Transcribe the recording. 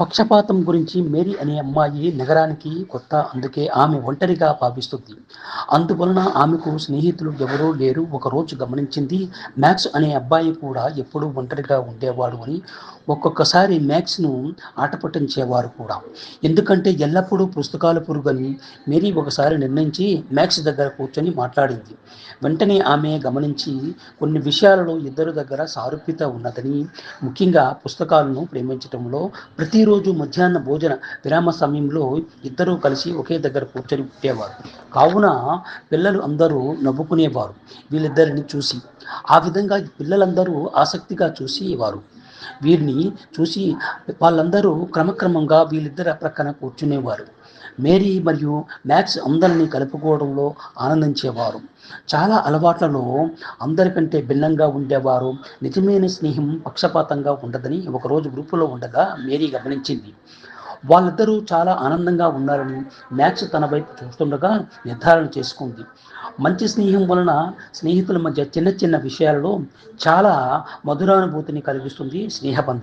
పక్షపాతం గురించి మేరీ అనే అమ్మాయి నగరానికి కొత్త అందుకే ఆమె ఒంటరిగా భావిస్తుంది. అందువలన ఆమెకు స్నేహితులు ఎవరూ లేరు. ఒకరోజు గమనించింది మ్యాక్స్ అనే అబ్బాయి కూడా ఎప్పుడూ ఒంటరిగా ఉండేవాడు అని. ఒక్కొక్కసారి మ్యాక్స్ను ఆట పట్టించేవారు కూడా. ఎందుకంటే ఎల్లప్పుడూ పుస్తకాలు పురుగని మేరీ ఒకసారి నిర్ణయించి మ్యాక్స్ దగ్గర కూర్చొని మాట్లాడింది. వెంటనే ఆమె గమనించి కొన్ని విషయాలలో ఇద్దరు దగ్గర సారూప్యత ఉన్నదని ముఖ్యంగా పుస్తకాలను ప్రేమించడంలో ప్రతిరోజు మధ్యాహ్న భోజన విరామ సమయంలో ఇద్దరూ కలిసి ఒకే దగ్గర కూర్చొని ఉండేవారు. కావున పిల్లలు అందరూ నవ్వుకునేవారు. వీళ్ళిద్దరిని చూసి ఆ విధంగా పిల్లలందరూ ఆసక్తిగా చూసేవారు. వీరిని చూసి వాళ్ళందరూ క్రమక్రమంగా వీళ్ళిద్దరి ప్రక్కన కూర్చునేవారు. మేరీ మరియు మ్యాక్స్ అందరినీ కలుపుకోవడంలో ఆనందించేవారు. చాలా అలవాట్లలో అందరికంటే భిన్నంగా ఉండేవారు. నిజమైన స్నేహం పక్షపాతంగా ఉండదని ఒకరోజు గ్రూపులో ఉండగా మేరీ గమనించింది. వాళ్ళిద్దరూ చాలా ఆనందంగా ఉన్నారని మ్యాక్స్ తన వైపు చూస్తుండగా నిర్ధారణ చేసుకుంది. మంచి స్నేహం వలన స్నేహితుల మధ్య చిన్న చిన్న విషయాలలో చాలా మధురానుభూతిని కలిగిస్తుంది స్నేహబంధం.